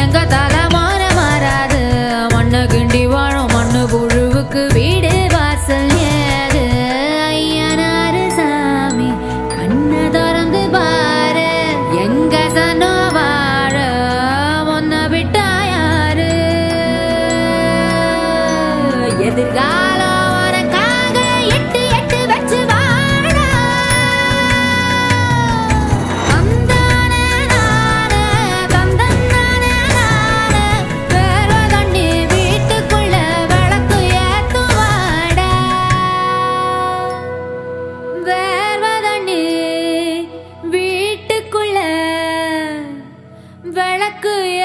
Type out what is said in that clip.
எங்க தலைமாற மாறாது. மண்ணு கிண்டி வாழும் மண்ணு புழுவுக்கு வீடு வாசல் ஏது? ஐயனாரு சாமி கண்ணை திறந்து பாரு. எங்க சனோ வாழ ஒன்ன விட்டா யாரு? வீட்டுக்குள்ள விளக்கு ஏ